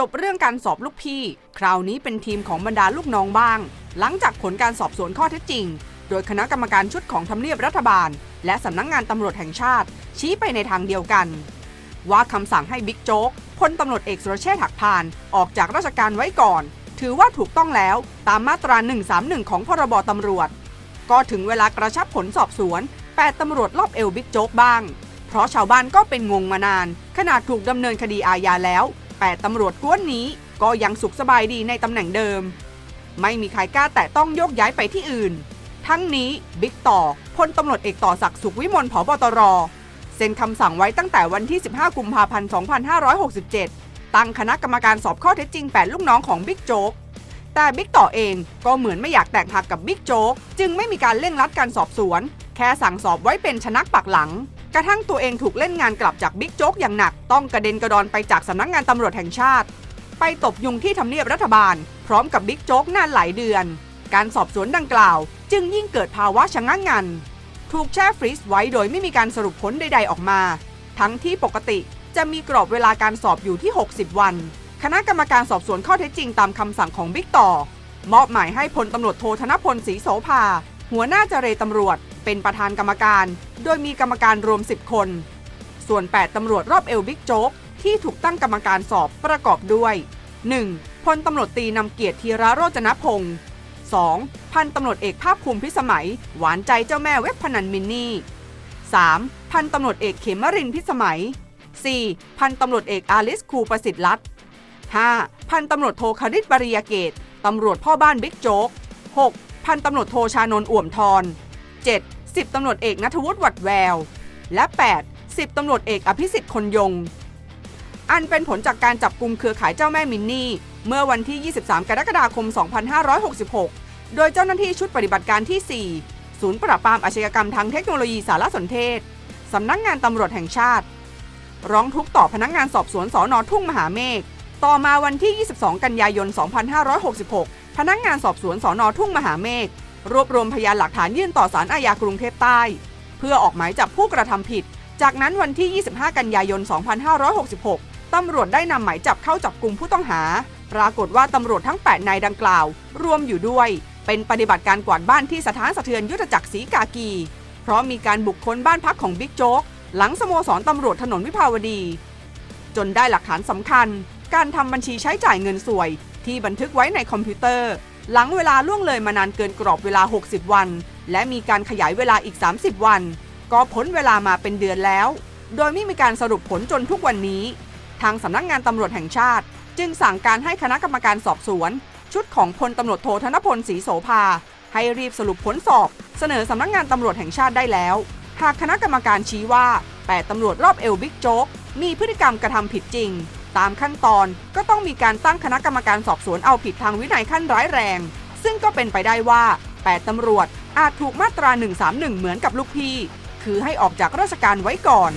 จบเรื่องการสอบลูกพี่ คราวนี้เป็นทีมของบรรดาลูกน้องบ้าง หลังจากผลการสอบสวนข้อเท็จจริง โดยคณะกรรมการชุดของทำเนียบรัฐบาล และสำนักงงานตำรวจแห่งชาติ ชี้ไปในทางเดียวกัน ว่าคำสั่งให้บิ๊กโจ๊กพลตำรวจเอกสุรเชษฐ์หักพานออกจากราชการไว้ก่อน ถือว่าถูกต้องแล้วตามมาตรา 131 ของพรบตำรวจ ก็ถึงเวลากระชับผลสอบสวน8ตำรวจรอบเอวบิ๊กโจ๊กบ้าง เพราะชาวบ้านก็เป็นงงมานาน ขนาดถูกดำเนินคดีอาญาแล้ว 8ตำรวจก้วนนี้ก็ยังสุขสบายดีในตำแหน่งเดิม ไม่มีใครกล้าแตะต้องโยกย้ายไปที่อื่น ทั้งนี้บิ๊กต่อพลตำรวจเอกต่อศักดิ์สุขวิมลผบตรเซ็นคำสั่งไว้ตั้งแต่วันที่ 15 กุมภาพันธ์ 2567 ตั้งคณะกรรมการสอบข้อเท็จจริง 8 ลูกน้องของบิ๊กโจ๊ก แต่บิ๊กต่อเองก็เหมือนไม่อยากแตกหักกับบิ๊กโจ๊ก จึงไม่มีการเร่งรัดการสอบสวน แค่สั่งสอบไว้เป็นชนักปักหลัง กระทั่งตัวเองถูกเล่นงานกลับจากบิ๊กโจ๊กอย่างหนัก ต้องกระเด็นกระดอนไปจากสำนักงานตำรวจแห่งชาติ ไปตบยุงที่ทำเนียบรัฐบาล พร้อมกับบิ๊กโจ๊กนานหลายเดือน การสอบสวนดังกล่าว จึงยิ่งเกิดภาวะชะงักงัน ถูกแช่ฟรีซไว้โดยไม่มีการสรุปผลใด ๆออกมา ทั้งที่ปกติจะมีกรอบเวลาการสอบอยู่ที่ 60 วัน คณะกรรมการสอบสวนข้อเท็จจริงตามคำสั่งของบิ๊กต่อ มอบหมายให้พลตำรวจโทธนพลศรีโสภา หัวหน้าเจรตำรวจ เป็นประธานกรรมการ โดยมีกรรมการรวม 10 คน ส่วน 8 ตำรวจรอบเอลบิ๊กโจ๊กที่ถูกตั้งกรรมการสอบประกอบด้วย 1. พลตำรวจตีนำเกียรติธีระโรจนพงศ์ 2. พันตำรวจเอกภาคภูมิพิสมัย หวานใจเจ้าแม่เว็บพนันมินนี่ 3. พันตำรวจเอกเขมรินพิสมัย 4. พันตำรวจเอกอาลิสคูประสิทธิ์รัตน์ 5. พันตำรวจโทคริตบริยาเกต ตำรวจพ่อบ้านบิ๊กโจ๊ก 6. พันตำรวจโทชานนท์อ่วมทร 7. 10ตำรวจเอกนัทวุฒิหวัดแวว และ 8. 10ตำรวจเอกอภิสิทธิ์คนยง อันเป็นผลจากการจับกลุ่มเครือข่ายเจ้าแม่มินนี่ เมื่อวันที่ 23 กรกฎาคม 2566 โดยเจ้าหน้าที่ชุดปฏิบัติการที่ 4 ศูนย์ปราบปรามอาชญากรรมทางเทคโนโลยีสารสนเทศ สำนักงงานตำรวจแห่งชาติ ร้องทุกข์ต่อพนักงานสอบสวนสอนอทุ่งมหาเมฆ ต่อมาวันที่ 22 กันยายน 2566 พนักงานสอบสวนสอนอทุ่งมหาเมฆ รวบรวมพยานหลักฐานยื่นต่อศาลอาญากรุงเทพใต้ เพื่อออกหมายจับผู้กระทำผิด จากนั้นวันที่ 25 กันยายน 2566 ตำรวจได้นำหมายจับเข้าจับกลุ่มผู้ต้องหา ปรากฏว่าตำรวจทั้ง 8 นายดังกล่าว รวมอยู่ด้วย เป็นปฏิบัติการกวาดบ้านที่สถานสะเทือนยุทธจักรศรีกากี เพราะมีการบุกค้นบ้านพักของบิ๊กโจ๊กหลังสโมสรตำรวจถนนวิภาวดี จนได้หลักฐานสำคัญ การทำบัญชีใช้จ่ายเงินสวย ที่บันทึกไว้ในคอมพิวเตอร์ หลังเวลาล่วงเลยมานานเกินกรอบเวลา 60 วัน และมีการขยายเวลาอีก 30 วัน ก็พ้นเวลามาเป็นเดือนแล้ว โดยไม่มีการสรุปผลจนทุกวันนี้ ทางสำนักงานตำรวจแห่งชาติ จึงสั่งการให้คณะกรรมการสอบสวน ชุดของพลตำรวจโทธนพลศรีโสภา ให้รีบสรุปผลสอบ เสนอสำนักงานตำรวจแห่งชาติได้แล้ว หากคณะกรรมการชี้ว่า 8ตำรวจรอบเอลบิ๊กโจ๊กมีพฤติกรรมกระทำผิดจริง ตามขั้นตอนก็ต้องมีการตั้งคณะกรรมการสอบสวนเอาผิดทางวินัยขั้นร้ายแรง ซึ่งก็เป็นไปได้ว่า 8ตำรวจอาจถูกมาตรา 131 เหมือนกับลูกพี่ คือให้ออกจากราชการไว้ก่อน